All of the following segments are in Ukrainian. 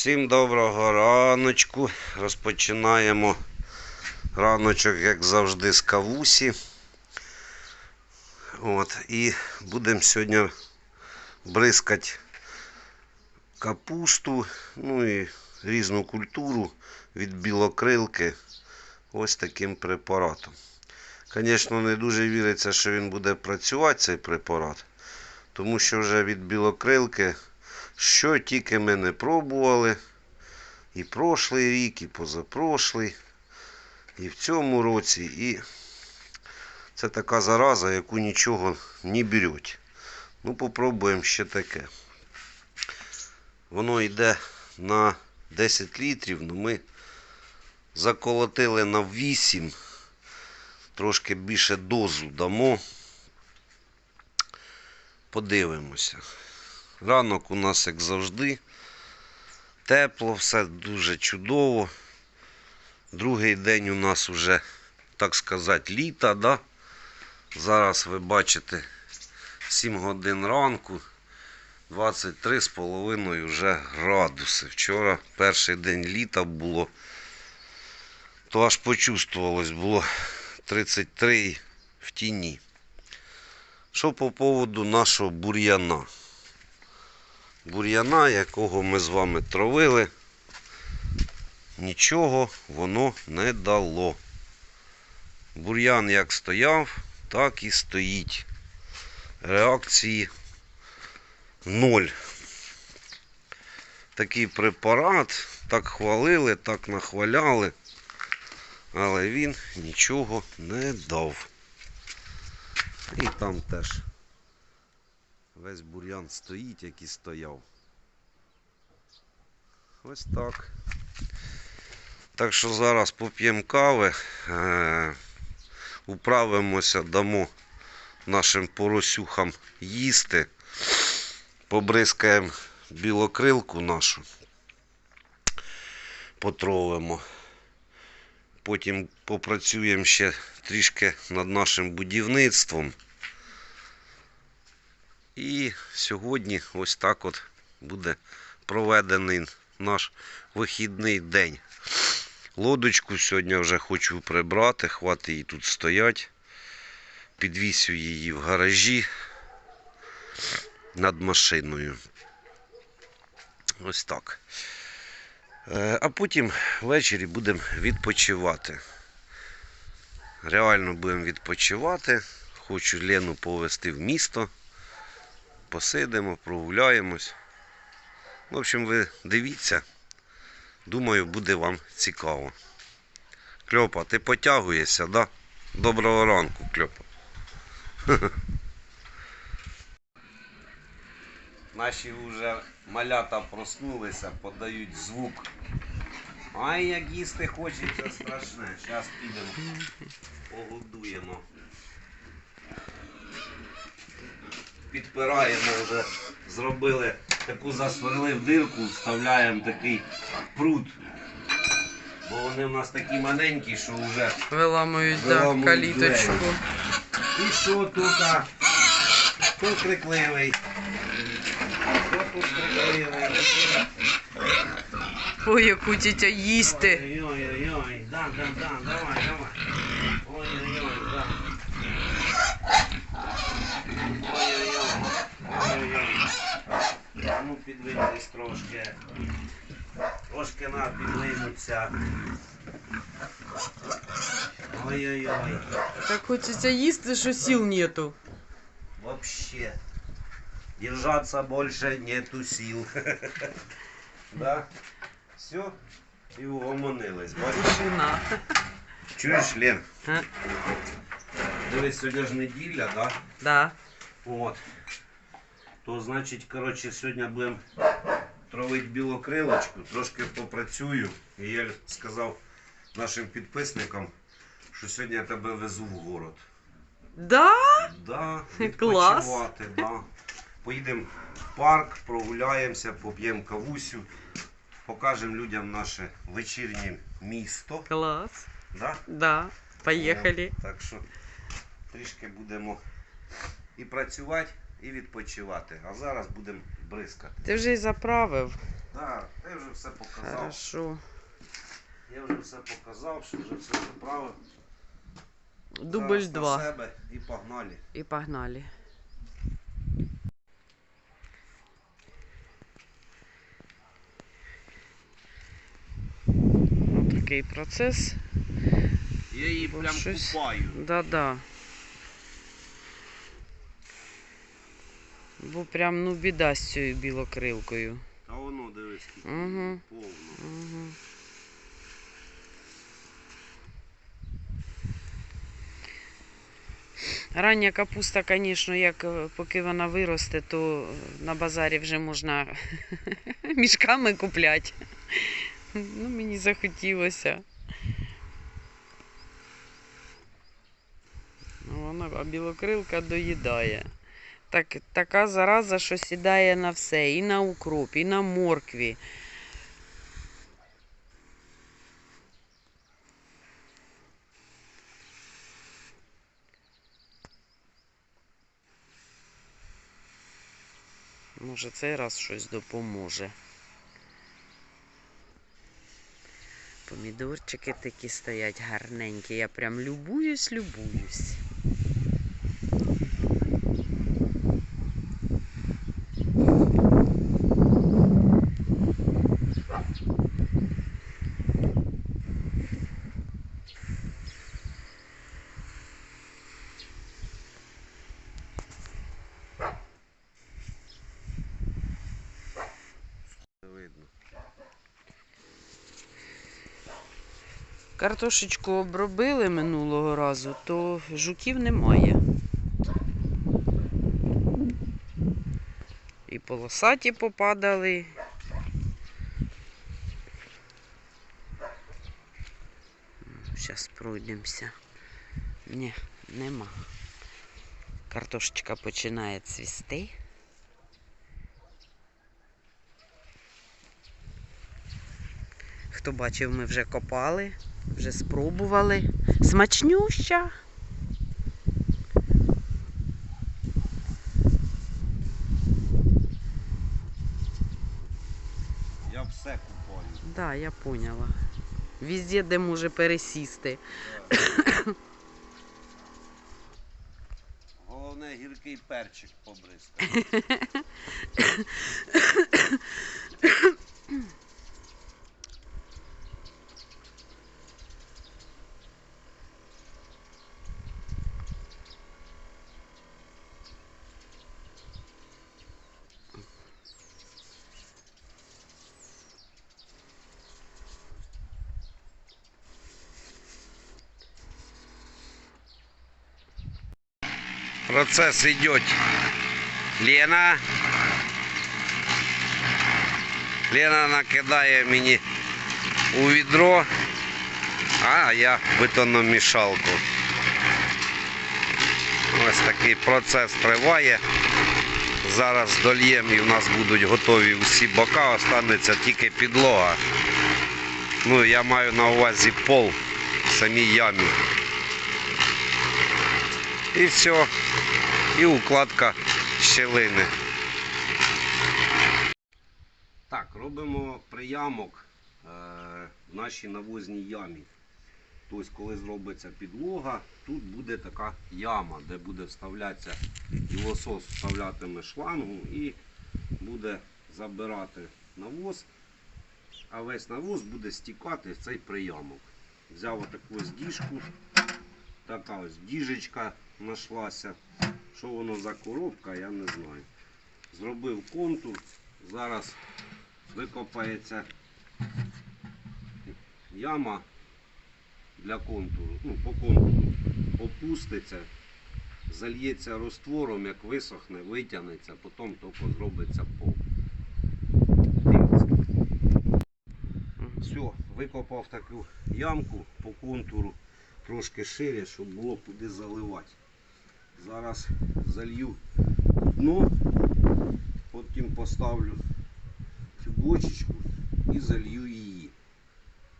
Всім доброго раночку. Розпочинаємо раночок, як завжди, з кавусі. От, і будемо сьогодні бризкати капусту, ну і різну культуру від білокрилки ось таким препаратом. Звісно, не дуже віриться, що він буде працювати, цей препарат, тому що вже від білокрилки що тільки ми не пробували. І прошлий рік, і позапрошлий, і в цьому році. І це така зараза, яку нічого не беруть. Ну, попробуємо ще таке. Воно йде на 10 літрів, але ми заколотили на 8. Трошки більше дозу дамо. Подивимося. Ранок у нас, як завжди, тепло, все дуже чудово. Другий день у нас вже, так сказати, літа. Да? Зараз ви бачите 7 годин ранку, 23,5 вже градуси. Вчора перший день літа було, то аж почувствувалось, було 33 в тіні. Що по поводу нашого бур'яна? Бур'яна, якого ми з вами травили, нічого воно не дало. Бур'ян як стояв, так і стоїть. Реакції ноль. Такий препарат, так хвалили, так нахваляли, але він нічого не дав. І там теж Весь бур'ян стоїть, як і стояв. Ось так. Так що зараз поп'ємо кави, е- управимося, дамо нашим поросюхам їсти, побризкаємо білокрилку нашу, потровимо. Потім попрацюємо ще трішки над нашим будівництвом. І сьогодні ось так от буде проведений наш вихідний день. Лодочку сьогодні вже хочу прибрати, хватить її тут стоять. Підвісю її в гаражі над машиною. Ось так. Е, А потім ввечері будемо відпочивати. Реально будемо відпочивати. Хочу Лену повезти в місто посидимо, прогуляємось. В общем, ви дивіться. Думаю, буде вам цікаво. Кльопа, ти потягуєшся, да? Доброго ранку, Кльопа. Наші вже малята проснулися, подають звук. Ай, як їсти хочеться страшне. Зараз підемо, погодуємо. Підпираємо вже, зробили таку засверлив дирку, вставляємо такий пруд. Бо вони в нас такі маленькі, що вже. Виламують, да, Виламують каліточку. двері. І що тут? Хто крикливий? Хто тут крикливий? Ой, яку тітя їсти. Ой-ой-ой, да, да, да, давай, давай. А Ну, підвиньтесь трошки. Трошки на підвинуться. Ой-ой-ой. Так хочеться їсти, що сіл нету. Вообще. Держаться больше нету сил. Да? Все. І угомонились. Бачиш? Тишина. Чуєш, Лен? А? Дивись, сьогодні ж неділя, да? Да. От. То значить, коротше, сьогодні будемо травити білокрилочку, трошки попрацюю. І я сказав нашим підписникам, що сьогодні я тебе везу в город. Да? Да, Клас. да. Поїдемо в парк, прогуляємося, поп'ємо кавусю, покажемо людям наше вечірнє місто. Клас. Да? Да. Поїхали. Так що трішки будемо і працювати, і відпочивати. А зараз будемо бризкати. Ти вже й заправив. Так, ти вже вже все показав. Хорошо. Я вже все показав, що вже все заправив. Дубль Зараз на 2. себе і погнали. І погнали. Ось такий процес. Я її Бо прям щось- купаю. Да-да. Бо прям ну біда з цією білокрилкою. Та воно дивись, скільки Мгм. повно. Угу. Рання капуста, звісно, як е, поки вона виросте, то е, на базарі вже можна мішками купляти. Ну, мені захотілося. Ну, Вона, а білокрилка доїдає. Так, така зараза, що сідає на все. І на укроп, і на моркві. Може, цей раз щось допоможе. Помідорчики такі стоять гарненькі. Я прям любуюсь, любуюсь. Видно. Картошечку обробили минулого разу, то жуків немає. І полосаті попадали. Зараз пройдемося. Ні, нема. Картошечка починає цвісти. Хто бачив, ми вже копали, вже спробували. Смачнюща. Я все купаю. Да, я поняла. Везде, де може пересісти. Головне гіркий перчик побризкати. Процесс идет. Лена. Лена накидає мені у відро, а я в бетономішалку. Ось такий процес триває. Зараз дольємо і в нас будуть готові усі бока, останеться тільки підлога. Ну, я маю на увазі пол в самій ямі. І все. І укладка щелини. Так, робимо приямок е, в нашій навозній ямі. Тобто, коли зробиться підлога, тут буде така яма, де буде вставлятися і лосос вставлятиме шлангу і буде забирати навоз, а весь навоз буде стікати в цей приямок. Взяв отаку ось діжку, така ось діжечка знайшлася. Що воно за коробка, я не знаю. Зробив контур, зараз викопається яма для контуру, ну, по контуру, опуститься, зальється розтвором, як висохне, витягнеться, потім тільки зробиться пол. Все, викопав таку ямку по контуру трошки шире, щоб було куди заливати. Зараз залью дно, потім поставлю цю бочечку і залью її.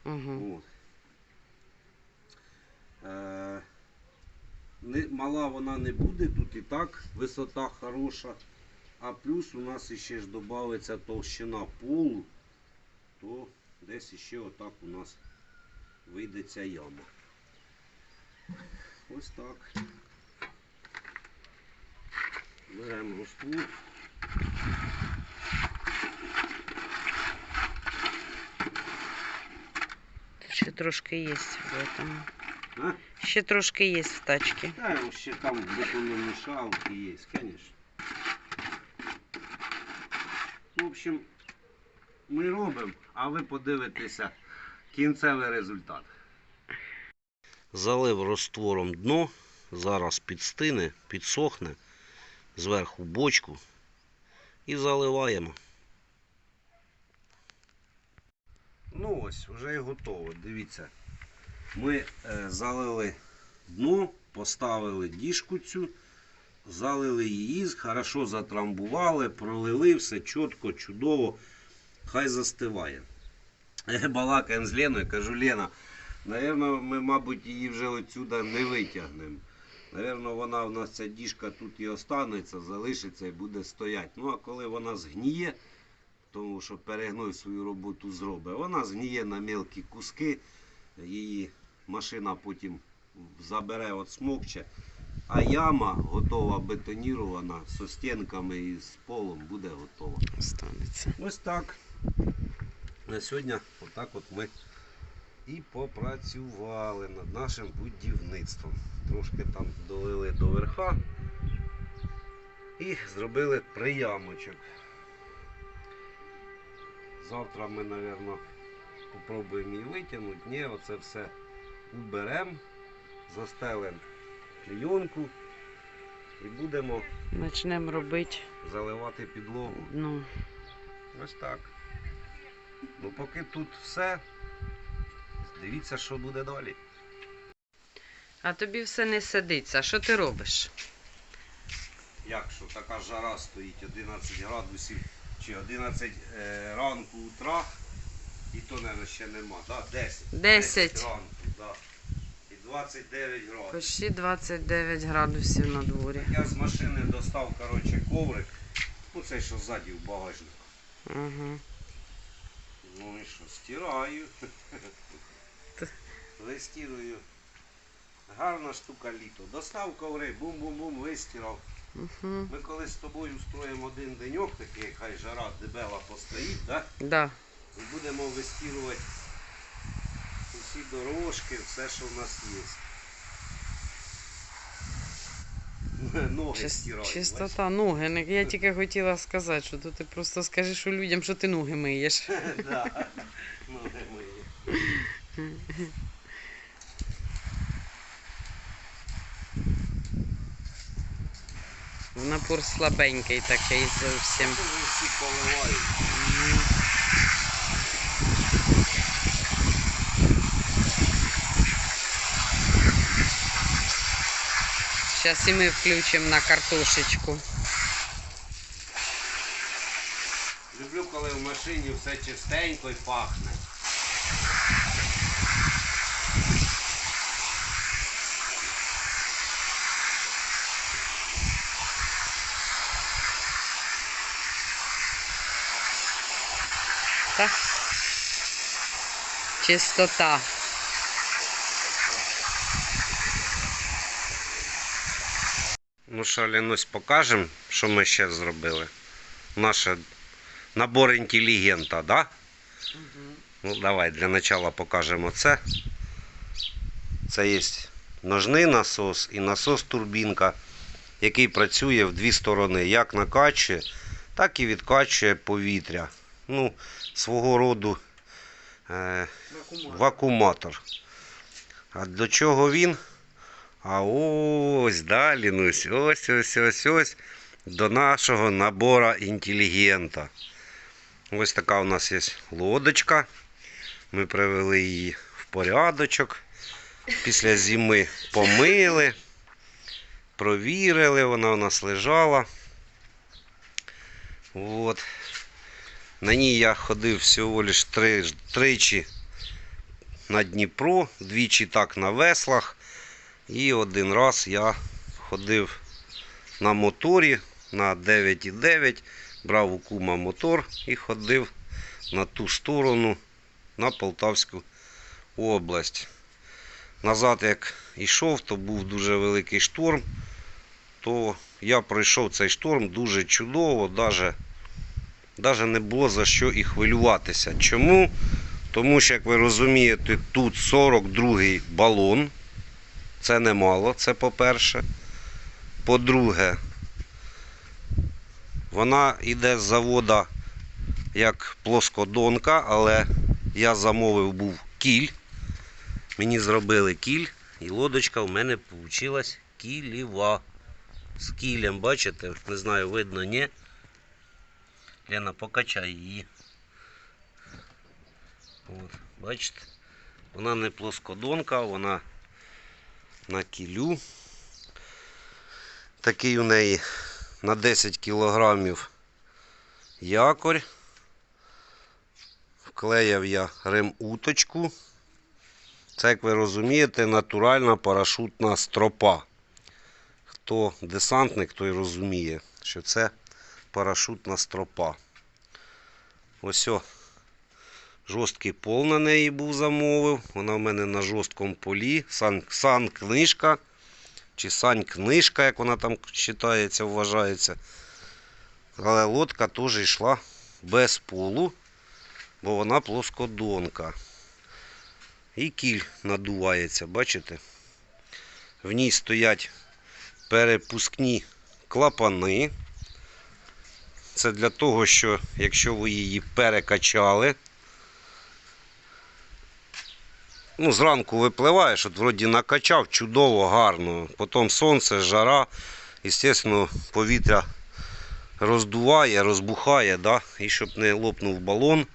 Угу. От. Е, не, мала вона не буде, тут і так висота хороша. А плюс у нас ще ж додається товщина полу. то десь іще отак у нас вийде ця яма. Ось так. Беремо. Тут ще трошки є в этом. А? Ще трошки є в тачці. Та ще там бетономішалки є, звісно. В общем, ми робимо, а ви подивитеся кінцевий результат. Залив розтвором дно, зараз підстине, підсохне, зверху бочку і заливаємо. Ну ось, вже і готово. Дивіться. Ми е, залили дно, поставили діжку цю, залили її, хорошо затрамбували, пролили все чітко, чудово. Хай застиває. Балакаємо з Леною, кажу, Лена, Наверно, ми, мабуть, її вже отсюда не витягнемо. Наверно, вона в нас ця діжка тут і останеться, залишиться і буде стояти. Ну а коли вона згніє, тому що перегной свою роботу зробить, вона згніє на мелкі куски, її машина потім забере от смокче. А яма готова бетонірована з стінками і з полом буде готова. Останеться. Ось так. На сьогодні отак от ми і попрацювали над нашим будівництвом. Трошки там долили до верха і зробили приямочок. Завтра ми, мабуть, спробуємо її витягнути. Ні, оце все уберемо, застелимо клейонку і будемо Почнемо робити. заливати підлогу. Ну, Ось так. Ну поки тут все. Дивіться, що буде далі. а тобі все не сидиться. Що ти робиш? Як що така жара стоїть 11 градусів чи 11 е, ранку утра, і то, мабуть, ще нема. Да? 10. Десять. ранку, да. І 29 градусів. Почти 29 градусів на дворі. Я з машини достав коротше, коврик. Ну цей, що ззаді в багажнику. Ага. Ну і що, стираю. Вистирую. Гарна штука літо. Достав коври, бум-бум-бум, вистирав. Угу. Ми коли з тобою устроїмо один деньок, такий, хай жара дебела постоїть, да? Да. і будемо вистирувати усі дорожки, все, що в нас є. Ноги Чис- стираю. чистота ноги. Я тільки хотіла сказати, що то ти просто скажеш у людям, що ти ноги миєш. Напор слабенький такий зовсім. Всі. Зараз і ми включимо на картошечку. Люблю, коли в машині все чистенько і пахне. Так? Чистота. Ну що, Лінусь, покажемо, що ми ще зробили. Наш набор інтелігента, да? Ну, давай для начала покажемо це. Це є ножний насос і насос турбінка, який працює в дві сторони. Як накачує, так і відкачує повітря. Ну, свого роду е, вакууматор. А до чого він? А ось далі, ну, ось, ось, ось, ось, ось до нашого набора інтелігента. Ось така у нас є лодочка. Ми привели її в порядочок. Після зими помили, провірили, вона у нас лежала. От. На ній я ходив всього лиш три, тричі на Дніпро, двічі так на веслах. І один раз я ходив на моторі на 9,9, брав у кума мотор і ходив на ту сторону на Полтавську область. Назад, як йшов, то був дуже великий шторм, то я пройшов цей шторм дуже чудово, навіть, навіть не було за що і хвилюватися. Чому? Тому що, як ви розумієте, тут 42-й балон. Це немало, це по-перше. По-друге, вона йде з завода як плоскодонка, але я замовив був кіль. Мені зробили кіль, і лодочка в мене вийшла кілєва. З кілем, бачите? Не знаю, видно, ні. Лена, покачай її. От, бачите? Вона не плоскодонка, вона на кілю. Такий у неї на 10 кілограмів якорь. Вклеяв я рем-уточку. Це, як ви розумієте, натуральна парашутна стропа. Хто десантник, той розуміє, що це парашутна стропа. Ось о, жорсткий пол на неї був замовив. Вона в мене на жорсткому полі. Сан, сан. Чи сань книжка, як вона там читається, вважається. Але лодка теж йшла без полу, бо вона плоскодонка. І кіль надувається, бачите? В ній стоять перепускні клапани. Це для того, що якщо ви її перекачали, ну, зранку випливаєш, от вроді накачав, чудово, гарно. Потім сонце, жара, звісно, повітря роздуває, розбухає, да? і щоб не лопнув балон,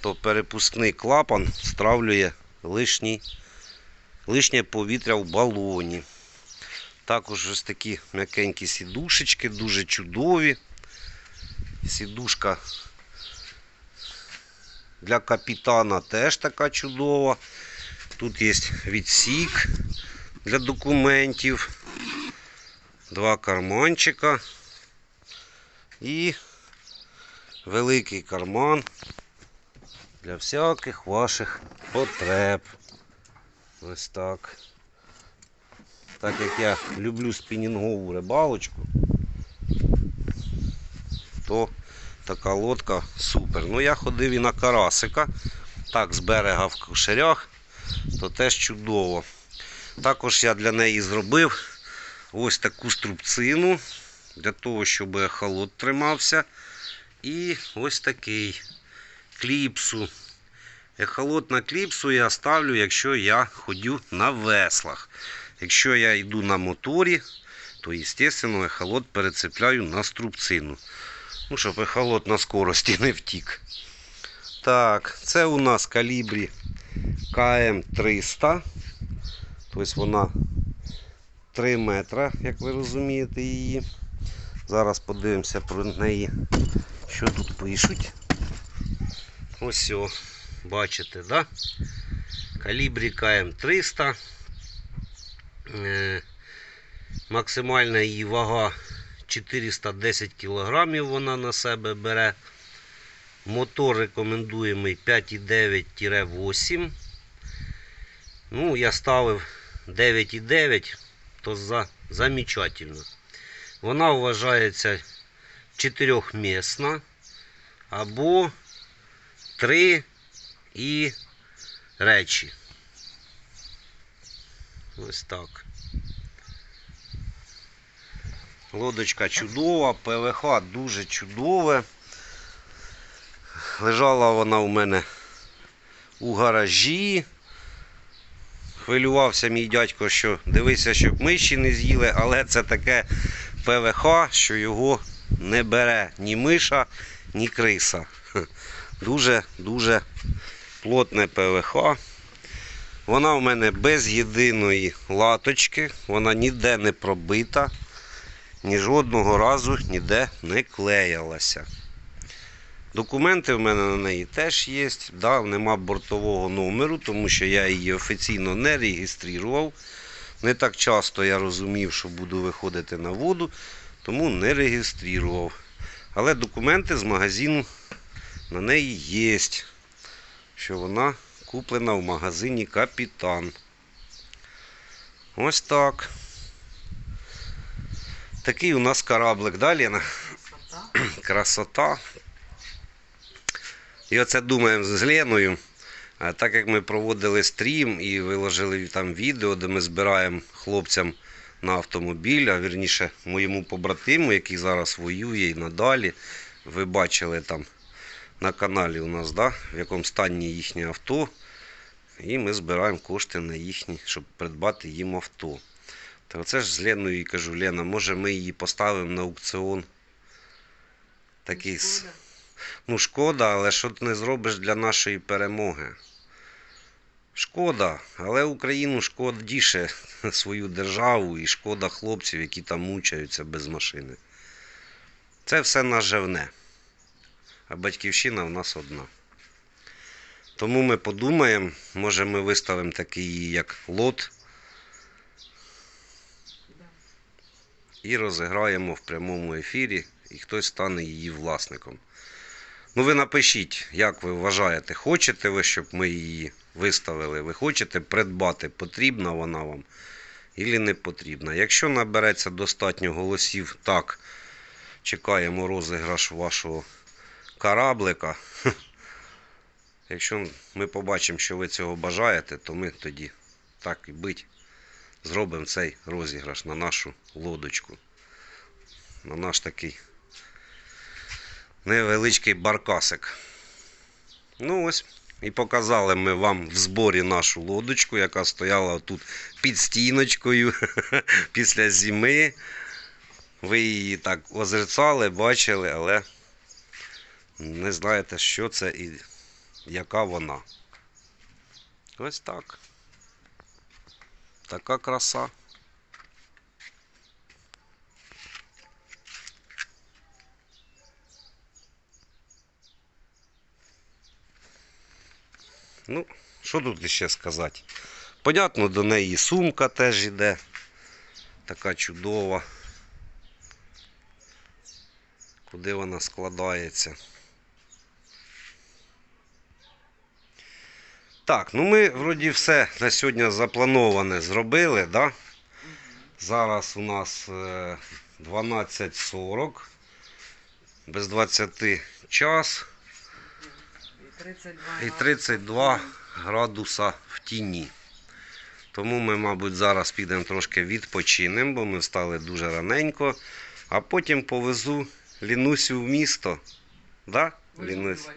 то перепускний клапан стравлює лишній, лишнє повітря в балоні. Також ось такі м'якенькі сідушечки, дуже чудові. Сідушка для капітана теж така чудова. Тут є відсік для документів, два карманчика і великий карман для всяких ваших потреб. Ось так. Так як я люблю спінінгову рибалочку, то така лодка супер. Ну я ходив і на карасика. Так, з берега в кушерях, то теж чудово. Також я для неї зробив ось таку струбцину, для того, щоб ехолот тримався. І ось такий кліпсу. Ехолот на кліпсу я ставлю, якщо я ходю на веслах. Якщо я йду на моторі, то, звісно, ехолот перецепляю на струбцину. Ну, щоб ехолот на скорості не втік. Так, це у нас калібрі КМ300. Тобто вона 3 метра, як ви розумієте її. Зараз подивимося про неї, що тут пишуть. Ось о, бачите, да? Калібрі КМ300. Е, Максимальна її вага 410 кг вона на себе бере. Мотор рекомендуємий 5,9-8. Ну, я ставив 9,9, то за, замечательно. Вона вважається чотирьохмісна або три і речі. Ось так. Лодочка чудова, ПВХ дуже чудове. Лежала вона у мене у гаражі. Хвилювався мій дядько, що дивися, щоб миші не з'їли, але це таке ПВХ, що його не бере ні миша, ні криса. Дуже-дуже плотне ПВХ. Вона у мене без єдиної латочки, вона ніде не пробита, ні жодного разу ніде не клеялася. Документи в мене на неї теж є. Да, нема бортового номеру, тому що я її офіційно не реєстрував. Не так часто я розумів, що буду виходити на воду, тому не реєстрував. Але документи з магазину на неї є. що вона куплена в магазині Капітан. Ось так. Такий у нас кораблик. Далі на красота. І оце думаємо з Леною. А Так як ми проводили стрім і виложили там відео, де ми збираємо хлопцям на автомобіль, а вірніше моєму побратиму, який зараз воює і надалі. Ви бачили там на каналі у нас, да, в якому стані їхнє авто. І ми збираємо кошти на їхні, щоб придбати їм авто. Та оце ж з Леною і кажу, Лена, може ми її поставимо на аукціон. Такий, с- ну шкода, але що ти не зробиш для нашої перемоги. Шкода, але Україну шкодіше свою державу і шкода хлопців, які там мучаються без машини. Це все наживне. А батьківщина в нас одна. Тому ми подумаємо, може ми виставимо такий як лот і розіграємо в прямому ефірі, і хтось стане її власником. Ну ви напишіть, як ви вважаєте, хочете ви, щоб ми її виставили? Ви хочете придбати, потрібна вона вам і не потрібна. Якщо набереться достатньо голосів, так, чекаємо розіграш вашого кораблика. Якщо ми побачимо, що ви цього бажаєте, то ми тоді так і бить. Зробимо цей розіграш на нашу лодочку. На наш такий невеличкий баркасик. Ну ось. І показали ми вам в зборі нашу лодочку, яка стояла тут під стіночкою після зими. Ви її так озерцали, бачили, але не знаєте, що це і яка вона. Ось так. Така краса. Ну, що тут ще сказати? Понятно, до неї сумка теж йде. Така чудова. Куди вона складається? Так, ну ми вроді все на сьогодні заплановане зробили, да? Зараз у нас е, 12.40. Без 20 час. І 32. І 32 градуса в тіні. Тому ми, мабуть, зараз підемо трошки відпочинемо, бо ми встали дуже раненько, а потім повезу Лінусю в місто. Да? Лінусь?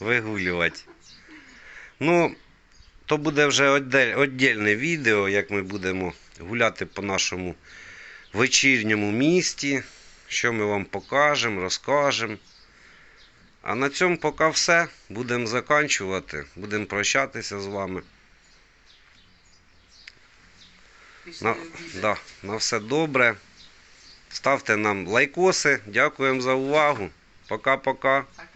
Вигулювати. Ну, то буде вже віддільне відео, як ми будемо гуляти по нашому вечірньому місті, що ми вам покажемо, розкажемо. А на цьому поки все. Будемо закінчувати. Будемо прощатися з вами. На, да, на все добре. Ставте нам лайкоси. Дякуємо за увагу. Пока-пока. Пока.